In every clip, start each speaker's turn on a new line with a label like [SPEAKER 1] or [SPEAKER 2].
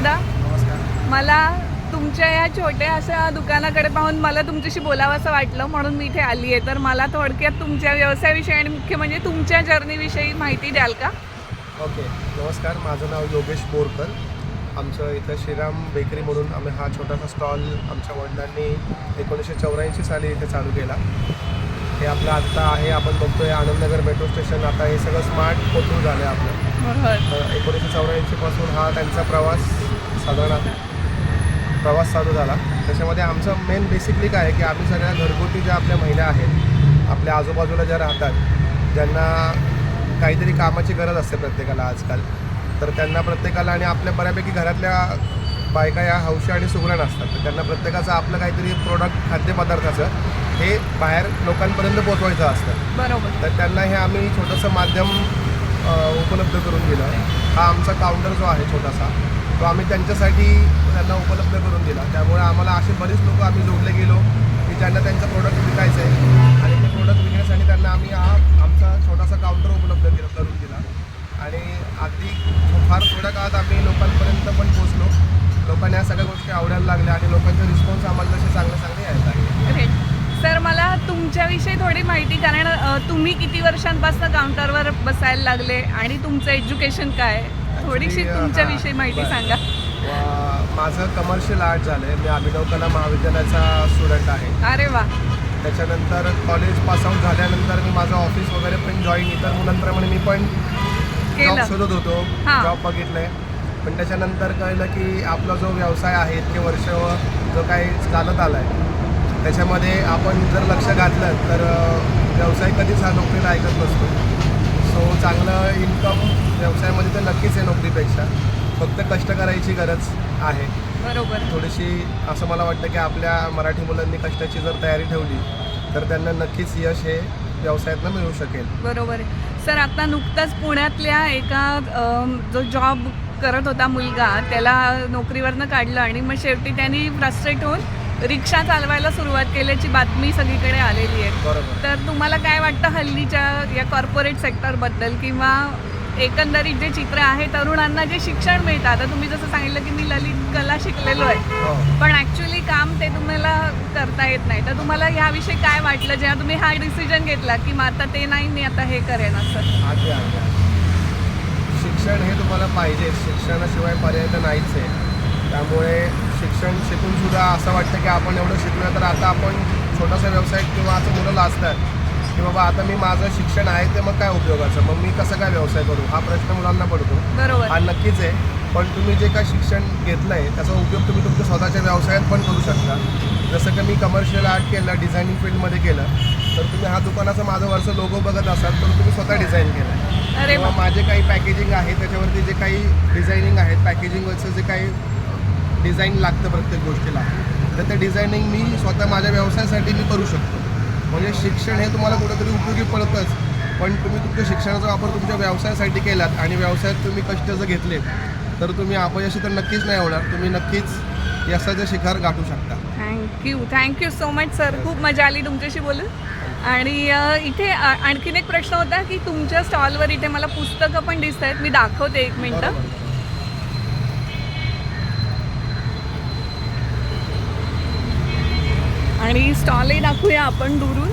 [SPEAKER 1] दादा.
[SPEAKER 2] नमस्कार.
[SPEAKER 1] मला तुमच्या या छोट्या अशा दुकानाकडे पाहून मला तुमच्याशी बोलावं असं वाटलं म्हणून मी इथे आली आहे तर मला थोडक्यात तुमच्या व्यवसायाविषयी आणि मुख्य म्हणजे तुमच्या जर्नीविषयी माहिती द्याल का?
[SPEAKER 2] ओके. नमस्कार. माझं नाव योगेश बोरकर. आमचं इथं श्रीराम बेकरी म्हणून आम्ही हा छोटासा स्टॉल आमच्या वडिलांनी एकोणीसशे चौऱ्याऐंशी साली इथे चालू केला. हे आपलं आत्ता आहे. आपण बघतोय आनंदनगर मेट्रो स्टेशन. आता हे सगळं स्मार्ट कोथरूड झालं आहे आपलं एकोणीसशे चौऱ्याऐंशीपासून हा त्यांचा प्रवास साधारण प्रवास चालू झाला. त्याच्यामध्ये आमचं मेन बेसिकली काय आहे की आम्ही सगळ्या घरगुती ज्या आपल्या महिला आहेत आपल्या आजूबाजूला ज्या राहतात ज्यांना काहीतरी कामाची गरज असते प्रत्येकाला आजकाल तर त्यांना प्रत्येकाला आणि आपल्या बऱ्यापैकी घरातल्या बायका या हौशी आणि सुगरण असतात. तर त्यांना प्रत्येकाचं आपलं काहीतरी प्रोडक्ट खाद्यपदार्थाचं हे बाहेर लोकांपर्यंत पोचवायचं असतं.
[SPEAKER 1] बरोबर.
[SPEAKER 2] तर त्यांना हे आम्ही छोटंसं माध्यम उपलब्ध करून दिलं. हा आमचा काउंटर जो आहे छोटासा तो आम्ही त्यांच्यासाठी त्यांना उपलब्ध करून दिला. त्यामुळे आम्हाला असे बरेच लोक आम्ही जोडले गेलो की ज्यांना त्यांचं प्रोडक्ट विकायचं आहे आणि ते प्रोडक्ट विकण्यासाठी त्यांना आम्ही हा आमचा छोटासा काउंटर उपलब्ध केला करून दिला. आणि अगदी फार थोड्या काळात आम्ही लोकांपर्यंत पण पोचलो लोकांना या सगळ्या गोष्टी आवडायला लागल्या आणि लोकांना रिस्पॉन्स आम्हाला तसे चांगले चांगले यायला लागले
[SPEAKER 1] ग्रेट सर मला तुमच्याविषयी थोडी माहिती कारण तुम्ही किती वर्षांपासून काउंटरवर बसायला लागले आणि तुमचं एज्युकेशन काय? थोडीशी तुमच्याविषयी माहिती. सांगा.
[SPEAKER 2] माझं कमर्शियल आर्ट झालं आहे मी अभिनव कला महाविद्यालयाचा स्टुडंट आहे.
[SPEAKER 1] अरे वा.
[SPEAKER 2] त्याच्यानंतर कॉलेज पासआउट झाल्यानंतर मी माझं ऑफिस वगैरे पण जॉईन इतर मुलांप्रमाणे मी पण जॉब शोधत होतो.
[SPEAKER 1] हां.
[SPEAKER 2] जॉब बघितले पण त्याच्यानंतर कळलं की आपला जो व्यवसाय आहे इतके वर्ष जो काही चालत आला आहे त्याच्यामध्ये आपण जर लक्ष घातलं तर व्यवसाय कधीच हा नोकरीला ऐकत नसतो. सो चांगलं इन्कम व्यवसायामध्ये तर नक्कीच आहे नोकरीपेक्षा. फक्त कष्ट करायची गरज आहे.
[SPEAKER 1] बरोबर.
[SPEAKER 2] थोडीशी असं मला वाटतं की आपल्या मराठी मुलांनी कष्टाची जर तयारी ठेवली तर त्यांना नक्कीच यश हे व्यवसायातनं मिळू शकेल.
[SPEAKER 1] बरोबर आहे. सर आता नुकताच पुण्यातल्या एका जो जॉब करत होता मुलगा त्याला नोकरीवरनं काढलं आणि मग शेवटी त्यांनी फ्रस्ट्रेट होऊन रिक्षा चालवायला सुरुवात केल्याची बातमी सगळीकडे आलेली आहे. तर तुम्हाला काय वाटतं हल्लीच्या या कॉर्पोरेट सेक्टरबद्दल किंवा एकंदरीत जे चित्र आहे तरुणांना जे शिक्षण मिळतं? आता तुम्ही जसं सांगितलं की मी ललित कला शिकलेलो आहे.
[SPEAKER 2] हो.
[SPEAKER 1] पण ॲक्च्युली काम ते तुम्हाला करता येत नाही. तर तुम्हाला ह्याविषयी काय वाटलं? जेव्हा तुम्ही हा डिसिजन घेतला की मग आता ते नाही मी आता हे करेन असं.
[SPEAKER 2] शिक्षण हे तुम्हाला पाहिजे. शिक्षणाशिवाय पर्याय तर नाहीच आहे. त्यामुळे शिक्षण शिकून सुद्धा असं वाटतं की आपण एवढं शिकलो तर आता आपण छोटासा व्यवसाय किंवा असं मुलं लाजतात की बाबा आता मी माझं शिक्षण आहे ते मग काय उपयोगाचं? मग मी कसं काय व्यवसाय करू? हा प्रश्न मुलांना पडतो.
[SPEAKER 1] बरोबर.
[SPEAKER 2] हा नक्कीच आहे. पण तुम्ही जे काय शिक्षण घेतलं आहे त्याचा उपयोग तुम्ही तुमच्या स्वतःच्या व्यवसायात पण करू शकता. जसं की मी कमर्शियल आर्ट केलं डिझायनिंग फील्डमध्ये केलं. तर तुम्ही हा दुकानाचा माझं वरचं लोगो बघत असाल तर तुम्ही स्वतः डिझाईन केलं किंवा माझे काही पॅकेजिंग आहे त्याच्यावरती जे काही डिझायनिंग आहेत पॅकेजिंगवरचं जे काही डिझाईन लागतं प्रत्येक गोष्टीला. तर ते डिझायनिंग मी स्वतः माझ्या व्यवसायासाठी मी करू शकतो. म्हणजे शिक्षण हे तुम्हाला कुठेतरी उपयोगी पडतंच. पण तुम्ही तुमच्या शिक्षणाचा वापर तुमच्या व्यवसायासाठी केलात आणि व्यवसायात तुम्ही कष्ट जर घेतले तर तुम्ही अपयशी तर नक्कीच नाही होणार. तुम्ही नक्कीच यशाचं शिखर गाठू शकता.
[SPEAKER 1] Thank you thank you so much sir खूप मजा आली तुमच्याशी बोलून. आणि इथे आणखीन एक प्रश्न होता की तुमच्या स्टॉलवर इथे मला पुस्तकं पण दिसत आहेत मी दाखवते एक मिनटं. आणि स्टॉलही दाखवूया आपण दुरून.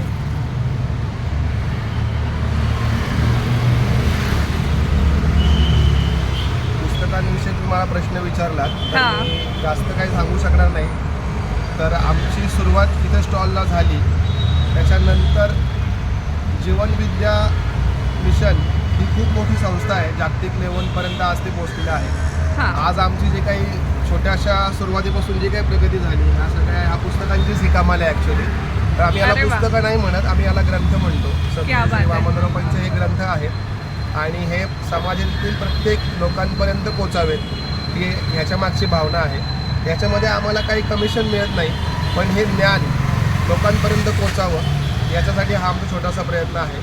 [SPEAKER 2] पुस्तकांविषयी तुम्ही मला प्रश्न विचारलात तर
[SPEAKER 1] हां.
[SPEAKER 2] मी जास्त काही सांगू शकणार नाही. तर आमची सुरुवात इथे स्टॉलला झाली. त्याच्यानंतर जीवनविद्या मिशन ही खूप मोठी संस्था आहे. जागतिक लेवलपर्यंत आज ती पोहोचलेली आहे.
[SPEAKER 1] हां.
[SPEAKER 2] आज आमची जी काही छोट्याशा सुरुवातीपासून जी काही प्रगती झाली ह्या सगळ्या ह्या पुस्तकांचीच ही कमाल आहे ॲक्च्युली तर आम्ही याला. पुस्तकं नाही म्हणत आम्ही याला ग्रंथ म्हणतो. वामनरावांचे हे ग्रंथ आहेत. आणि हे समाजातील प्रत्येक लोकांपर्यंत पोचावेत ही ह्याच्या मागची भावना आहे. याच्यामध्ये आम्हाला काही कमिशन मिळत नाही पण हे ज्ञान लोकांपर्यंत पोचावं याच्यासाठी हा आमचा छोटासा प्रयत्न आहे.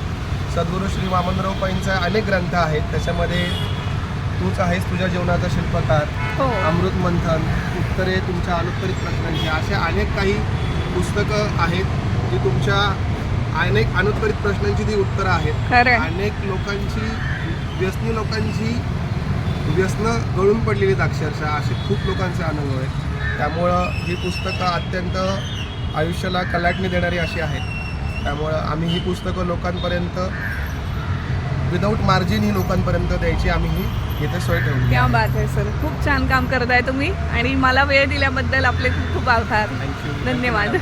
[SPEAKER 2] सद्गुरू श्री वामनराव पैंचे अनेक ग्रंथ आहेत त्याच्यामध्ये तूच आहेस तुझ्या जीवनाचा शिल्पकार.
[SPEAKER 1] हो.
[SPEAKER 2] अमृत मंथन उत्तरे तुमच्या अनुत्तरित प्रश्नांची. असे अनेक काही पुस्तकं आहेत जी तुमच्या अनेक अनुत्तरित प्रश्नांची ती उत्तरं आहेत.
[SPEAKER 1] खरं आहे.
[SPEAKER 2] अनेक लोकांची व्यसनी लोकांची व्यसनं गळून पडलेली अक्षरशः. असे खूप लोकांचे अनुभव आहेत. त्यामुळं ही पुस्तकं अत्यंत आयुष्याला कलाटणी देणारी अशी आहेत. त्यामुळं आम्ही ही पुस्तकं लोकांपर्यंत विदाऊट मार्जिन ही लोकांपर्यंत द्यायची आम्ही ही इथे सोय ठेवली
[SPEAKER 1] क्या बात आहे सर खूप छान काम करताय तुम्ही आणि मला वेळ दिल्याबद्दल आपले खूप खूप आभार.
[SPEAKER 2] थँक्यू
[SPEAKER 1] धन्यवाद.